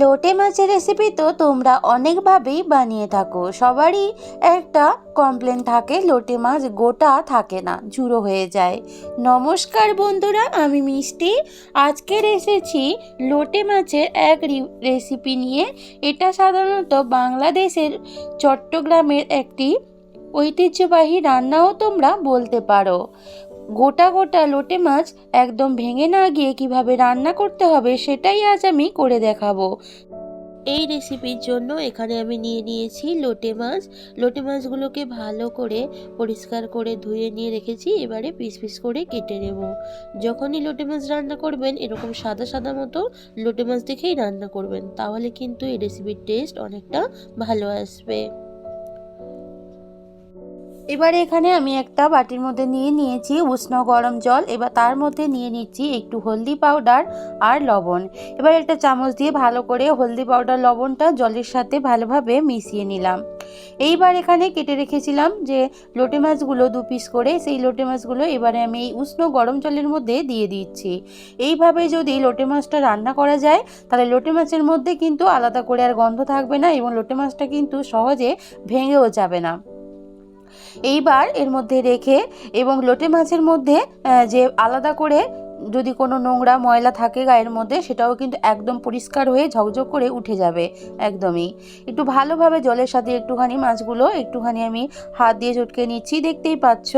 লোটে মাছের রেসিপি তো তোমরা অনেকভাবেই বানিয়ে থাকো। সবারই একটা কমপ্লেন থাকে, লোটে মাছ গোটা থাকে না, ঝুড়ো হয়ে যায়। নমস্কার বন্ধুরা, আমি মিষ্টি। আজকের এসেছি লোটে মাছের এক রেসিপি নিয়ে। এটা সাধারণত বাংলাদেশের চট্টগ্রামের একটি ঐতিহ্যবাহী রান্নাও তোমরা বলতে পারো। গোটা গোটা লোটে মাছ একদম ভেঙে না গিয়ে কীভাবে রান্না করতে হবে সেটাই আজ আমি করে দেখাবো। এই রেসিপির জন্য এখানে আমি নিয়ে নিয়েছি লোটে মাছ। লোটে মাছগুলোকে ভালো করে পরিষ্কার করে ধুয়ে নিয়ে রেখেছি, এবারে পিস পিস করে কেটে নেব। যখনই লোটে মাছ রান্না করবেন, এরকম সাদা সাদা মতো লোটে মাছ দেখেই রান্না করবেন, তাহলে কিন্তু এই রেসিপির টেস্ট অনেকটা ভালো আসবে। এবারে এখানে আমি একটা বাটির মধ্যে নিয়ে নিয়েছি উষ্ণ গরম জল। এবার তার মধ্যে নিয়ে নিচ্ছি একটু হলদি পাউডার আর লবণ। এবার একটা চামচ দিয়ে ভালো করে হলদি পাউডার, লবণটা জলের সাথে ভালোভাবে মিশিয়ে নিলাম। এইবার এখানে কেটে রেখেছিলাম যে লোটে মাছগুলো দু পিস করে, সেই লোটে মাছগুলো এবারে আমি এই উষ্ণ গরম জলের মধ্যে দিয়ে দিচ্ছি। এইভাবে যদি লোটে মাছটা রান্না করা যায়, তাহলে লোটে মাছের মধ্যে কিন্তু আলাদা করে আর গন্ধ থাকবে না এবং লোটে মাছটা কিন্তু সহজে ভেঙেও যাবে না। এইবার এর মধ্যে রেখে এবং লোটে মাছের মধ্যে যে আলাদা করে যদি কোনো নোংরা ময়লা থাকে গায়ের মধ্যে, সেটাও কিন্তু একদম পরিষ্কার হয়ে ঝকঝক করে উঠে যাবে একদমই। একটু ভালোভাবে জলের সাথে একটুখানি মাছগুলো, একটুখানি আমি হাত দিয়ে চটকে নিচ্ছি, দেখতেই পাচ্ছ?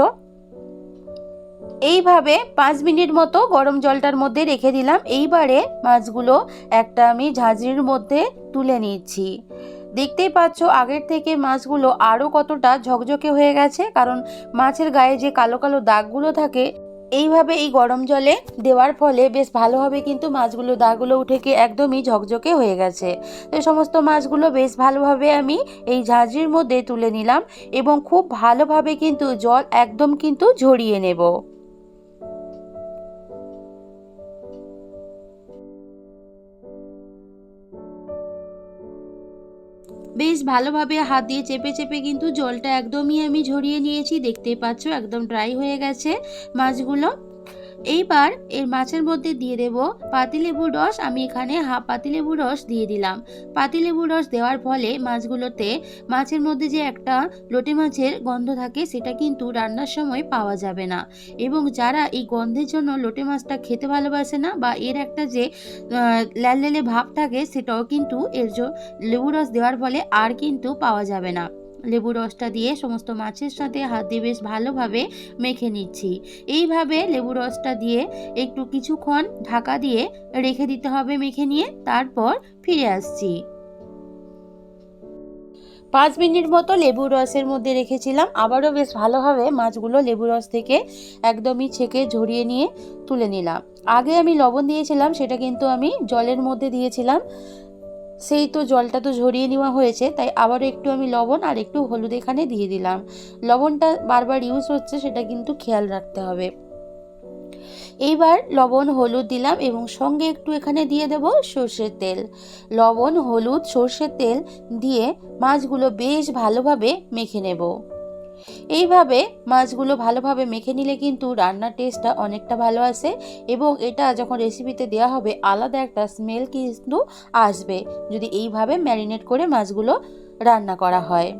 এইভাবে পাঁচ মিনিট মতো গরম জলটার মধ্যে রেখে দিলাম। এইবারে মাছগুলো একটা আমি ঝাঁঝরির মধ্যে তুলে নিচ্ছি। দেখতেই পাচ্ছ আগের থেকে মাছগুলো আরও কতটা ঝকঝকে হয়ে গেছে, কারণ মাছের গায়ে যে কালো কালো দাগগুলো থাকে, এইভাবে এই গরম জলে দেওয়ার ফলে বেশ ভালোভাবে কিন্তু মাছগুলো, দাগগুলো উঠে গিয়ে একদমই ঝকঝকে হয়ে গেছে। তো সমস্ত মাছগুলো বেশ ভালোভাবে আমি এই ঝাঁঝির মধ্যে তুলে নিলাম এবং খুব ভালোভাবে কিন্তু জল একদম কিন্তু ঝরিয়ে নেব। বেশ ভালোভাবে হাত দিয়ে চেপে চেপে কিন্তু জলটা একদমই আমি ঝরিয়ে নিয়েছি। দেখতে পাচ্ছ একদম ড্রাই হয়ে গেছে মাছগুলো। এইবার এর মাছের মধ্যে দিয়ে দেব পাতিলেবুর রস। আমি এখানে হাফ পাতিলেবুর রস দিয়ে দিলাম। পাতিলেবুর রস দেওয়ার ফলে মাছগুলোতে মাছের মধ্যে যে একটা লোটে মাছের গন্ধ থাকে সেটা কিন্তু রান্নার সময় পাওয়া যাবে না। এবং যারা এই গন্ধের জন্য লোটে মাছটা খেতে ভালোবাসে না বা এর একটা যে আহ, ল্যাললেলে ভাব থাকে সেটাও কিন্তু এর লেবু রস দেওয়ার ফলে আর কিন্তু পাওয়া যাবে না। লেবু রসটা দিয়ে সমস্ত মাছের সাথে হাত দিয়ে বেশ ভালোভাবে মেখে নিচ্ছি। এইভাবে লেবু রসটা দিয়ে একটু কিছুক্ষণ ঢাকা দিয়ে রেখে দিতে হবে মেখে নিয়ে, তারপর ফিরে আসছি। পাঁচ মিনিট মতো লেবুর রসের মধ্যে রেখেছিলাম। আবারও বেশ ভালোভাবে মাছগুলো লেবু রস থেকে একদমই ছেঁকে ঝরিয়ে নিয়ে তুলে নিলাম। আগে আমি লবণ দিয়েছিলাম, সেটা কিন্তু আমি জলের মধ্যে দিয়েছিলাম। সেই তো জলটা তো ঝরিয়ে নেওয়া হয়েছে, তাই আবারও একটু আমি লবণ আর একটু হলুদ এখানে দিয়ে দিলাম। লবণটা বারবার ইউজ হচ্ছে, সেটা কিন্তু খেয়াল রাখতে হবে। এইবার লবণ, হলুদ দিলাম এবং সঙ্গে একটু এখানে দিয়ে দেব সর্ষের তেল। লবণ, হলুদ, সর্ষের তেল দিয়ে মাছগুলো বেশ ভালোভাবে মেখে নেব। এইভাবে মাছগুলো ভালোভাবে মেখে নিলে কিন্তু রান্নার টেস্টটা অনেকটা ভালো আসে এবং এটা যখন রেসিপিতে দেওয়া হবে, আলাদা একটা স্মেল কিন্তু আসবে যদি এইভাবে ম্যারিনেট করে মাছগুলো রান্না করা হয়।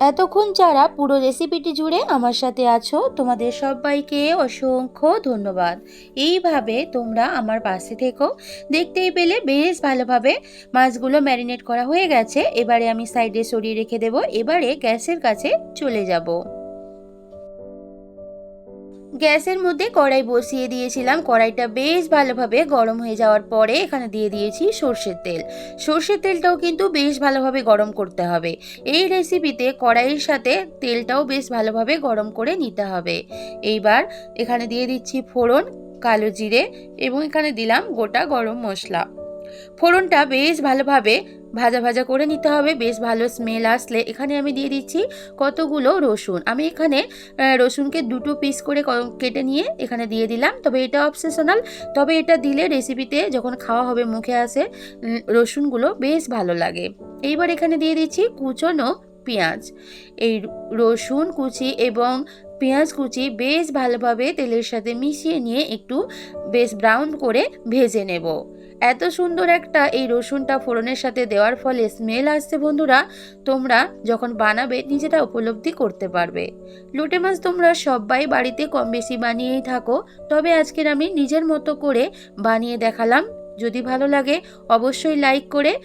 এতক্ষণ যারা পুরো রেসিপিটি জুড়ে আমার সাথে আছো, তোমাদের সবাইকে অসংখ্য ধন্যবাদ। এইভাবে তোমরা আমার পাশে থেকো। দেখতেই পেলে বেশ ভালোভাবে মাছগুলো ম্যারিনেট করা হয়ে গেছে। এবারে আমি সাইডে সরিয়ে রেখে দেব। এবারে গ্যাসের কাছে চলে যাব। গ্যাসের মধ্যে কড়াই বসিয়ে দিয়েছিলাম। কড়াইটা বেশ ভালোভাবে গরম হয়ে যাওয়ার পরে এখানে দিয়ে দিয়েছি সর্ষের তেল। সর্ষের তেলটাও কিন্তু বেশ ভালোভাবে গরম করতে হবে। এই রেসিপিতে কড়াইয়ের সাথে তেলটাও বেশ ভালোভাবে গরম করে নিতে হবে। এইবার এখানে দিয়ে দিচ্ছি ফোড়ন, কালো জিরে এবং এখানে দিলাম গোটা গরম মশলা। ফোড়নটা বেশ ভালোভাবে ভাজা ভাজা করে নিতে হবে। বেশ ভালো স্মেল আসলে। এখানে আমি দিয়ে দিচ্ছি কতগুলো রসুন। আমি এখানে রসুনকে দুটো পিস করে কেটে নিয়ে এখানে দিয়ে দিলাম। তবে এটা অবসেশনাল তবে এটা দিলে রেসিপিতে যখন খাওয়া হবে, মুখে আসে রসুনগুলো বেশ ভালো লাগে। এইবার এখানে দিয়ে দিচ্ছি কুচনো পেঁয়াজ। এই রসুন কুচি এবং পেঁয়াজ কুচি বেশ ভালোভাবে তেলের সাথে মিশিয়ে নিয়ে একটু বেশ ব্রাউন করে ভেজে নেব। এত সুন্দর একটা এই রসুনটা ফোড়নের সাথে দেওয়ার ফলে স্মেল আসছে বন্ধুরা। তোমরা যখন বানাবে, নিজেরা উপলব্ধি করতে পারবে। লোটে মাছ তোমরা সবাই বাড়িতে কম বেশি বানিয়েই থাকো। তবে আজকের আমি নিজের মতো করে বানিয়ে দেখালাম। যদি ভালো লাগে, অবশ্যই লাইক করে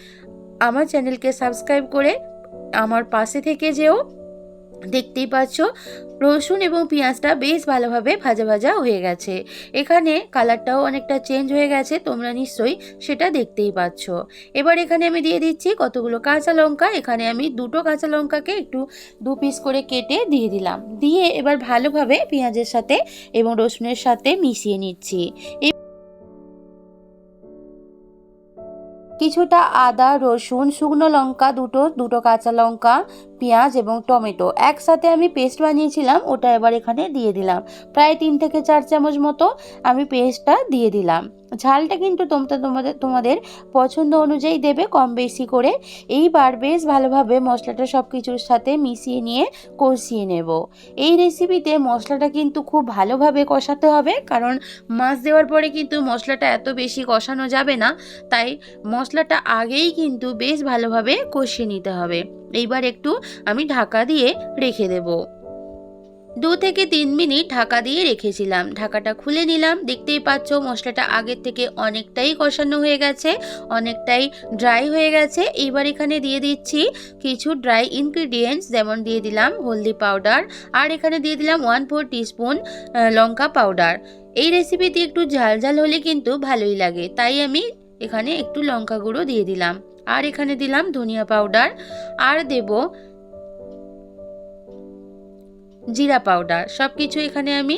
আমার চ্যানেলকে সাবস্ক্রাইব করে আমার পাশে থেকে যেও। দেখতেই পাচ্ছ, রসুন এবং পেঁয়াজটা বেশ ভালোভাবে ভাজা ভাজা হয়ে গেছে। এখানে কালারটাও অনেকটা চেঞ্জ হয়ে গেছে, তোমরা নিশ্চয়ই সেটা দেখতেই পাচ্ছ। এবার এখানে আমি দিয়ে দিচ্ছি কতগুলো কাঁচা লঙ্কা। এখানে আমি দুটো কাঁচা লঙ্কাকে একটু দু পিস করে কেটে দিয়ে দিলাম। দিয়ে এবার ভালোভাবে পেঁয়াজের সাথে এবং রসুনের সাথে মিশিয়ে নিচ্ছি। কিছুটা আদা, রসুন, শুকনো লঙ্কা, দুটো দুটো কাঁচা লঙ্কা, পেঁয়াজ এবং টমেটো। একসাথে আমি পেস্ট বানিয়েছিলাম, ওটা এবার এখানে দিয়ে দিলাম। প্রায় তিন থেকে চার চামচ মতো আমি পেস্টটা দিয়ে দিলাম। ঝালটা কিন্তু তোমরা তোমাদের তোমাদের পছন্দ অনুযায়ী দেবে কম বেশি করে। এইবার বেশ ভালোভাবে মশলাটা সব কিছুর সাথে মিশিয়ে নিয়ে কষিয়ে নেব। এই রেসিপিতে মশলাটা কিন্তু খুব ভালোভাবে কষাতে হবে, কারণ মাছ দেওয়ার পরে কিন্তু মশলাটা এত বেশি কষানো যাবে না, তাই মশলাটা আগেই কিন্তু বেশ ভালোভাবে কষিয়ে নিতে হবে। এইবার একটু আমি ঢাকা দিয়ে রেখে দেব। দু থেকে তিন মিনিট ঢাকা দিয়ে রেখেছিলাম। ঢাকাটা খুলে নিলাম। দেখতেই পাচ্ছ, মশলাটা আগের থেকে অনেকটাই কষানো হয়ে গেছে, অনেকটাই ড্রাই হয়ে গেছে। এইবার এখানে দিয়ে দিচ্ছি কিছু ড্রাই ইনগ্রিডিয়েন্টস যেমন দিয়ে দিলাম হলদি পাউডার আর এখানে দিয়ে দিলাম ওয়ান ফোর টিস্পুন লঙ্কা পাউডার এই রেসিপিতে একটু ঝাল ঝাল হলে কিন্তু ভালোই লাগে। তাই আমি এখানে একটু লঙ্কা গুঁড়ো দিয়ে দিলাম। আর এখানে দিলাম ধনিয়া পাউডার আর দেব জিরা পাউডার সব কিছু এখানে আমি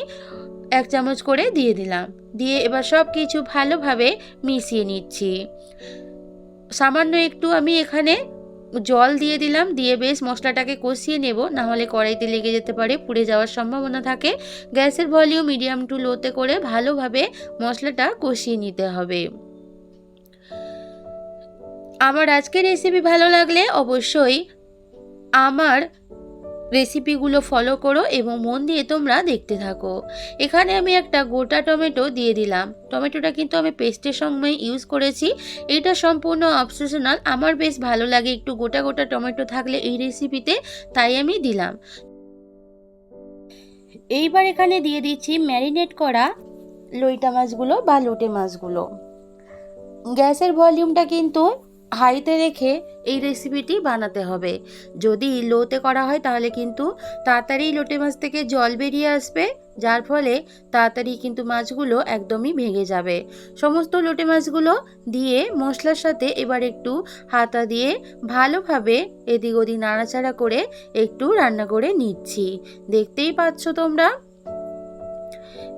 এক চামচ করে দিয়ে দিলাম। দিয়ে এবার সব কিছু ভালোভাবে মিশিয়ে নিচ্ছি। সামান্য একটু আমি এখানে জল দিয়ে দিলাম, দিয়ে বেশ মশলাটাকে কষিয়ে নেব না হলে কড়াইতে লেগে যেতে পারে, পুড়ে যাওয়ার সম্ভাবনা থাকে। গ্যাসের ভলিউম মিডিয়াম টু লোতে করে ভালোভাবে মশলাটা কষিয়ে নিতে হবে। আমার আজকের রেসিপি ভালো লাগলে অবশ্যই আমার রেসিপিগুলো ফলো করো এবং মন দিয়ে তোমরা দেখতে থাকো। এখানে আমি একটা গোটা টমেটো দিয়ে দিলাম। টমেটোটা কিন্তু আমি পেস্টের সঙ্গে ইউজ করেছি। এটা সম্পূর্ণ অবসেশনাল আমার বেশ ভালো লাগে একটু গোটা গোটা টমেটো থাকলে এই রেসিপিতে তাই আমি দিলাম। এইবার এখানে দিয়ে দিচ্ছি ম্যারিনেট করা লইটা মাছগুলো বা লোটে মাছগুলো। গ্যাসের ভলিউমটা কিন্তু হাইতে রেখে এই রেসিপিটি বানাতে হবে। যদি লোতে করা হয় তাহলে কিন্তু তাড়াতাড়ি লোটে মাছ থেকে জল বেরিয়ে আসবে, যার ফলে তাড়াতাড়ি কিন্তু মাছগুলো একদমই ভেঙে যাবে। সমস্ত লোটে মাছগুলো দিয়ে মশলার সাথে এবার একটু হাতা দিয়ে ভালোভাবে এদিক ওদিক নাড়াচাড়া করে একটু রান্না করে নিচ্ছি। দেখতেই পাচ্ছ তোমরা?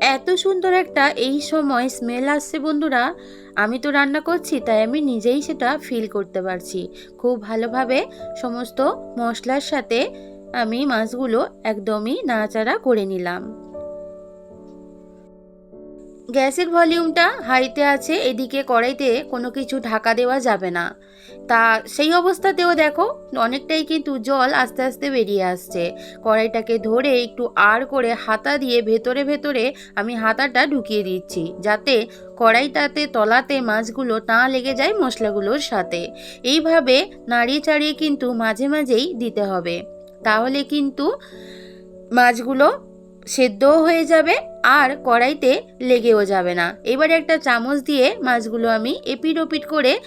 এত সুন্দর একটা এই সময় স্মেল আসছে বন্ধুরা। আমি তো রান্না করছি, তাই আমি নিজেই সেটা ফিল করতে পারছি। খুব ভালোভাবে সমস্ত মশলার সাথে আমি মাছগুলো একদমই নাড়াচাড়া করে নিলাম। গ্যাসের ভলিউমটা হাইতে আছে, এদিকে কড়াইতে কোনো কিছু ঢাকা দেওয়া যাবে না। তা সেই অবস্থাতেও দেখো, অনেকটাই কিন্তু জল আস্তে আস্তে বেরিয়ে আসছে। কড়াইটাকে ধরে একটু আর করে হাতা দিয়ে ভেতরে ভেতরে আমি হাতাটা ঢুকিয়ে দিচ্ছি, যাতে কড়াইটাতে, তলাতে মাছগুলো না লেগে যায় মশলাগুলোর সাথে। এইভাবে নাড়িয়ে চাড়িয়ে কিন্তু মাঝে মাঝেই দিতে হবে। তাহলে কিন্তু মাছগুলো সেদ্ধও হয়ে যাবে আর কড়াইতে লেগেও যাবে না। এবারে একটা চামচ দিয়ে মাছগুলো আমি এপিট ওপিট করে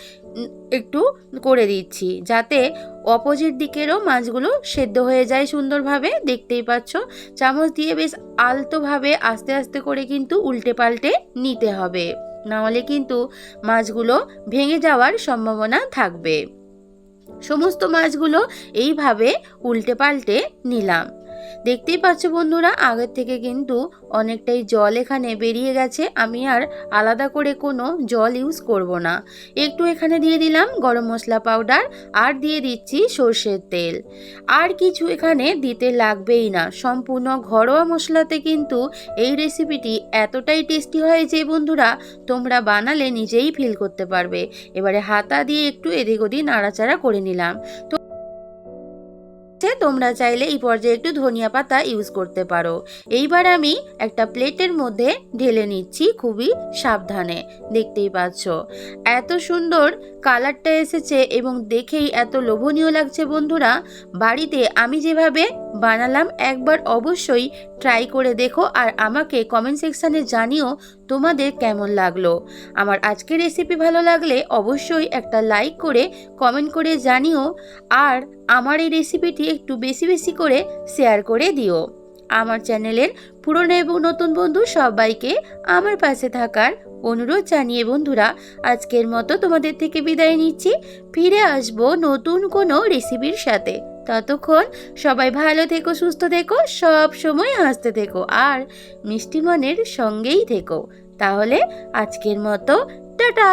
একটু করে দিচ্ছি, যাতে অপোজিট দিকেরও মাছগুলো সেদ্ধ হয়ে যায় সুন্দরভাবে। দেখতেই পাচ্ছ, চামচ দিয়ে বেশ আলতোভাবে আস্তে আস্তে করে কিন্তু উল্টে পাল্টে নিতে হবে। নাহলে কিন্তু মাছগুলো ভেঙে যাওয়ার সম্ভাবনা থাকবে। সমস্ত মাছগুলো এইভাবে উল্টে পাল্টে নিলাম। দেখতেই পাচ্ছ বন্ধুরা, আগের থেকে কিন্তু অনেকটাই জল এখানে বেরিয়ে গেছে। আমি আর আলাদা করে কোনো জল ইউজ করব না। একটু এখানে দিয়ে দিলাম গরম মশলা পাউডার আর দিয়ে দিচ্ছি সর্ষের তেল। আর কিছু এখানে দিতে লাগবেই না। সম্পূর্ণ ঘরোয়া মশলাতে কিন্তু এই রেসিপিটি এতটাই টেস্টি হয় যে বন্ধুরা, তোমরা বানালে নিজেই ফিল করতে পারবে। এবারে হাতা দিয়ে একটু এদিক ওদিক নাড়াচাড়া করে নিলাম। তো সে তোমরা চাইলে এই পর্যায়ে একটু ধনিয়া পাতা ইউজ করতে পারো। এইবার আমি একটা প্লেটের মধ্যে ঢেলে নিচ্ছি খুবই সাবধানে, দেখতেই পাচ্ছ। এত সুন্দর কালারটা এসেছে এবং দেখেই এত লোভনীয় লাগছে বন্ধুরা। বাড়িতে আমি যেভাবে বানালাম, একবার অবশ্যই ট্রাই করে দেখো আর আমাকে কমেন্ট সেকশানে জানিও তোমাদের কেমন লাগল। আমার আজকের রেসিপি ভালো লাগলে অবশ্যই একটা লাইক করে কমেন্ট করে জানিও আর আমার এই রেসিপিটি একটু বেশি বেশি করে শেয়ার করে দিও। আমার চ্যানেলের পুরনো এবং নতুন বন্ধু সবাইকে আমার পাশে থাকার অনুরোধ জানিয়ে বন্ধুরা, আজকের মতো তোমাদের থেকে বিদায় নিচ্ছি। ফিরে আসব নতুন কোনো রেসিপির সাথে। ততক্ষণ সবাই ভালো থেকো, সুস্থ থেকো, সব সময় হাসতে থেকো আর মিষ্টি মনের সঙ্গেই থেকো। তাহলে আজকের মতো, টাটা!